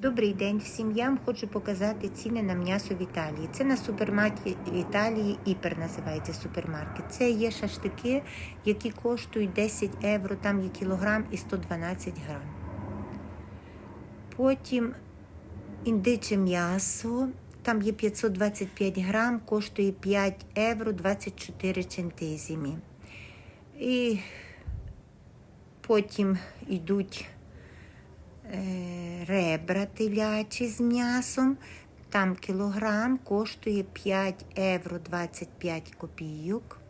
Добрий день всім. Я вам хочу показати ціни на м'ясо в Італії. Це на супермаркеті в Італії, Іпер називається супермаркет. Це є шашлики, які коштують 10 євро, там є кілограм і 112 грам. Потім індиче м'ясо, там є 525 грам, коштує 5 євро 24 центизмі. І потім йдуть ребра телячі з м'ясом. Там кілограм коштує 5 євро 25 копійок.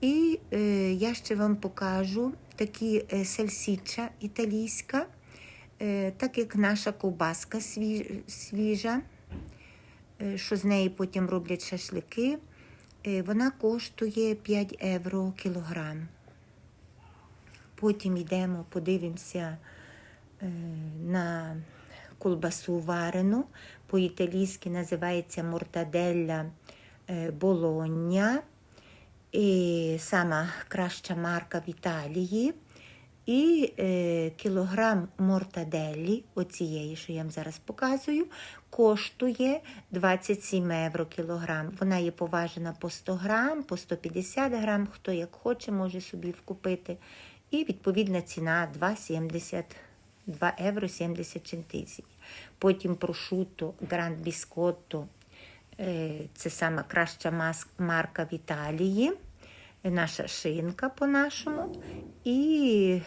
І е, я ще вам покажу такі е, сальсіча італійська, е, так як наша ковбаска сві- свіжа, е, що з неї потім роблять шашлики. Е, вона коштує 5 євро кілограм. Потім йдемо, подивимося е, на колбасу варену. По-італійськи називається мортаделля е, Болоння. І сама краща марка в Італії. І е, кілограм мортаделі, оцієї, що я вам зараз показую, коштує 27 євро кілограм. Вона є поважена по 100 грам, по 150 грам, хто як хоче, може собі вкупити. І відповідна ціна 2,70 2 євро 70 центизмів. Потім прошуто Гранд Біскотто, е, це сама краща марка в Італії, е, наша шинка по-нашому. І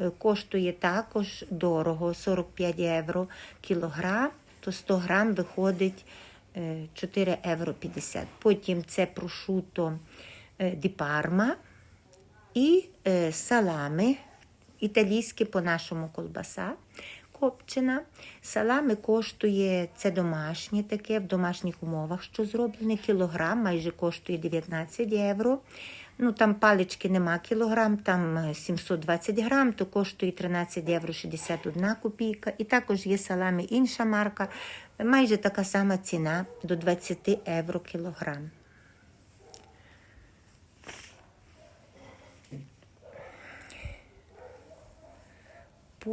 е, коштує також дорого 45 євро кілограм, то 100 грам виходить е, 4 євро 50. Потім це прошуто е, Ді Парма і е, салами, італійське по-нашому колбаса. Копчена. Салами коштує, це домашнє таке, в домашніх умовах, що зроблене. Кілограм майже коштує 19 євро. Ну, там палички нема кілограм, там е, 720 грам, то коштує 13 євро 61 копійка. І також є салами інша марка, майже така сама ціна до 20 євро кілограм.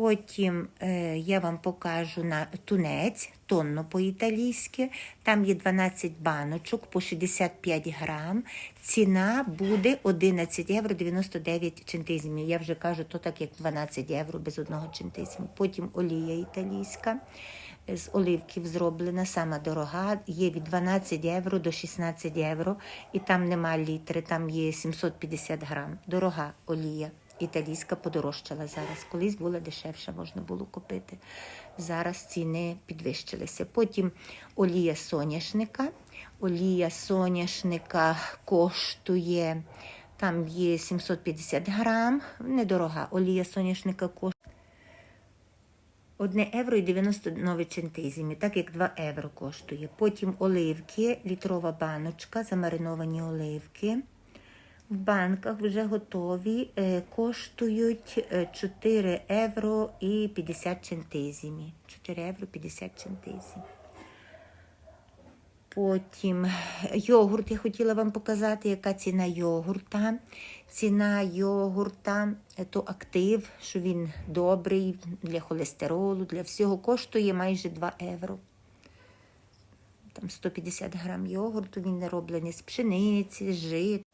Потім е, я вам покажу на тунець, тонно по-італійськи. Там є 12 баночок по 65 грам. Ціна буде 11 євро 99 центизмів. Я вже кажу, то так як 12 євро без одного центизму. Потім олія італійська. З оливків зроблена, сама дорога, є від 12 євро до 16 євро, і там нема літри, там є 750 грам. Дорога олія. Італійська подорожчала зараз. Колись була дешевша, можна було купити. Зараз ціни підвищилися. Потім олія соняшника. Олія соняшника коштує, там є 750 грам, недорога. Олія соняшника коштує 1 євро і 99 центизмів, так як 2 євро коштує. Потім оливки, літрова баночка, замариновані оливки в банках вже готові, е, коштують е, 4 євро і 50 центизмів. 4 євро 50 центизмів. Потім йогурт я хотіла вам показати, яка ціна йогурта. Ціна йогурта е, то актив, що він добрий для холестеролу, для всього. Коштує майже 2 євро. Там 150 грам йогурту, він не роблений з пшениці, з жит.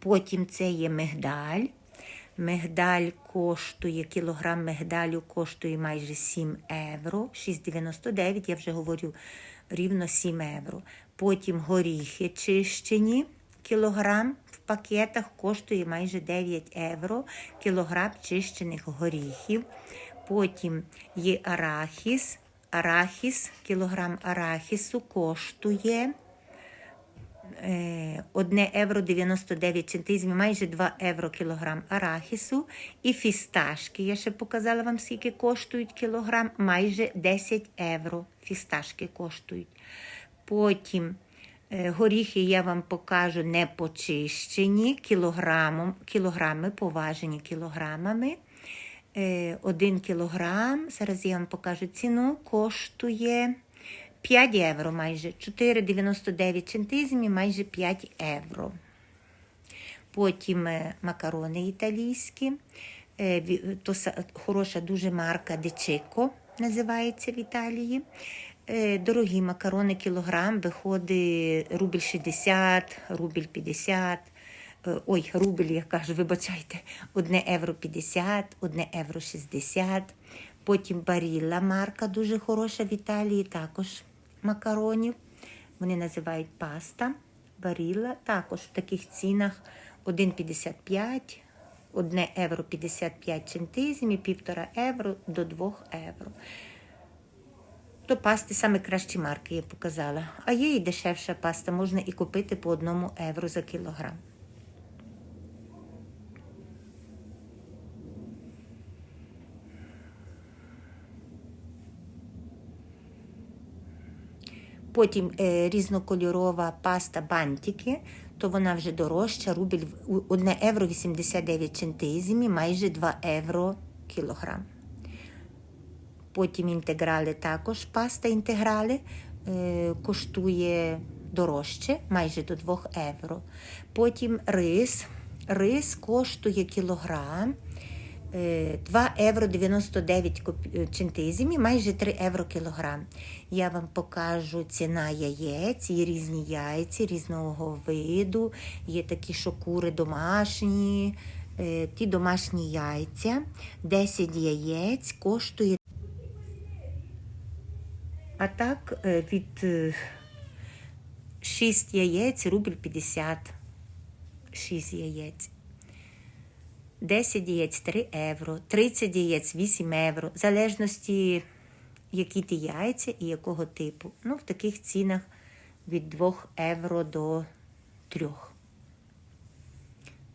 Потім це є мигдаль. Мигдаль коштує, кілограм мигдалю коштує майже 7 євро, 6,99, я вже говорю рівно 7 євро. Потім горіхи чищені, кілограм в пакетах коштує майже 9 євро, кілограм чищених горіхів. Потім є арахіс, арахіс, кілограм арахісу коштує 1 євро 99 центизмів, майже 2 євро кілограм арахісу. І фісташки, я ще показала вам, скільки коштують кілограм, майже 10 євро фісташки коштують. Потім е, горіхи я вам покажу не почищені, кілограмом, кілограми, поважені кілограмами. Е, Один кілограм, зараз я вам покажу ціну, коштує 5 євро майже, 4,99 центизмів, майже 5 євро. Потім е, макарони італійські. Е, То хороша дуже марка Дечико називається в Італії. Е, Дорогі макарони кілограм виходить рубль 60, рубль 50. Е, Ой, рубль, я кажу, вибачайте, 1 євро 50, 1 євро 60. Потім Барілла марка дуже хороша в Італії, також макаронів. Вони називають паста. варіла. також в таких цінах 1,55, 1 євро 55 центизмів, 1,5 євро до 2 євро. То пасти саме кращі марки я показала. А є і дешевша паста, можна і купити по 1 євро за кілограм. Потім е, різнокольорова паста бантики, то вона вже дорожча, рубль в- 1 євро 89 центизмів, майже 2 євро кілограм. Потім інтеграли також паста інтеграли е, коштує дорожче, майже до 2 євро. Потім рис. Рис коштує кілограм 2 євро 99 коп- центизмів, майже 3 євро кілограм. Я вам покажу ціна яєць, є різні яйці різного виду, є такі, що кури домашні. Е, Ті домашні яйця, 10 яєць коштує а так е, від е, 6 яєць рубль 50. 6 яєць. 10 яєць 3 євро, 30 яєць 8 євро, в залежності, які ті яйця і якого типу. Ну, в таких цінах від 2 євро до 3.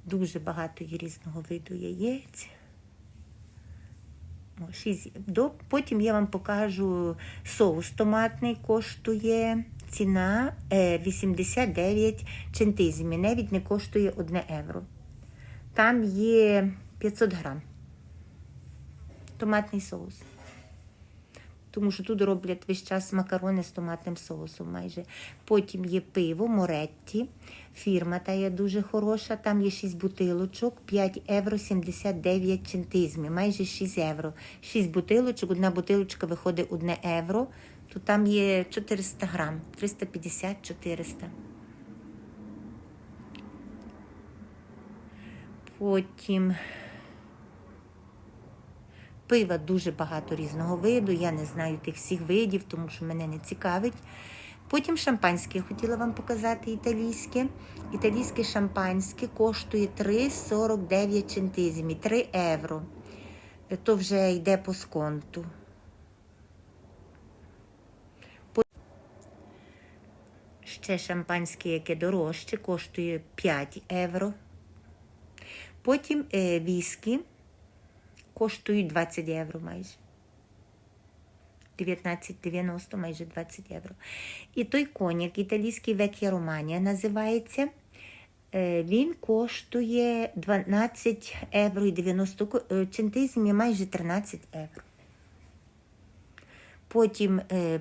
Дуже багато є різного виду яєць. Потім я вам покажу соус томатний, коштує ціна е, 89 центизмів, навіть не коштує 1 євро. Там є 500 грам. Томатний соус. Тому що тут роблять весь час макарони з томатним соусом майже. Потім є пиво Моретті. Фірма та є дуже хороша. Там є 6 бутилочок, 5 євро 79 центизмів, майже 6 євро. 6 бутилочок, одна бутилочка виходить 1 євро. То там є 400 грам, 350-400. Потім Пива дуже багато різного виду. Я не знаю тих всіх видів, тому що мене не цікавить. Потім шампанське хотіла вам показати італійське. Італійське шампанське коштує 3,49 центизмів, 3 євро. То вже йде по сконту. Ще шампанське, яке дорожче, коштує 5 євро. Потім е, віскі коштують 20 євро майже. 19,90 майже 20 євро. І той коньяк, італійський Векія Романія називається. Е, Він коштує 12 євро і 90 ко- е, центизмів, майже 13 євро. Потім е,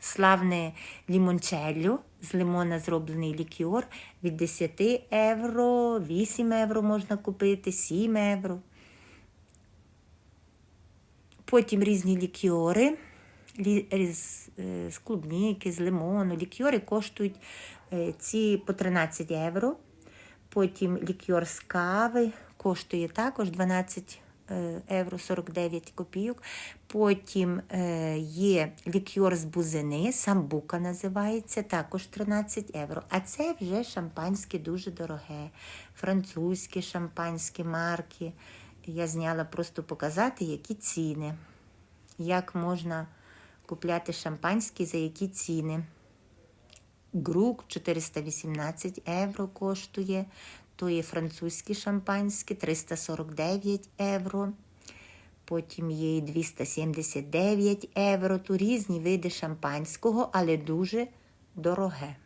славне лімончелло, з лимона зроблений лікьор від 10 євро, 8 євро можна купити, 7 євро. Потім різні лікьори е, з клубніки, з лимону. Лікьори коштують е, ці по 13 євро. Потім лікьор з кави коштує також 12 е, євро 49 копійок. Потім е, є лікьор з бузини, самбука називається, також 13 євро. А це вже шампанське дуже дороге. Французьке шампанське марки. Я зняла просто показати, які ціни. Як можна купляти шампанське, за які ціни. Грук 418 євро коштує. То є французьке шампанське 349 євро. Потім є і 279 євро. Тут різні види шампанського, але дуже дороге.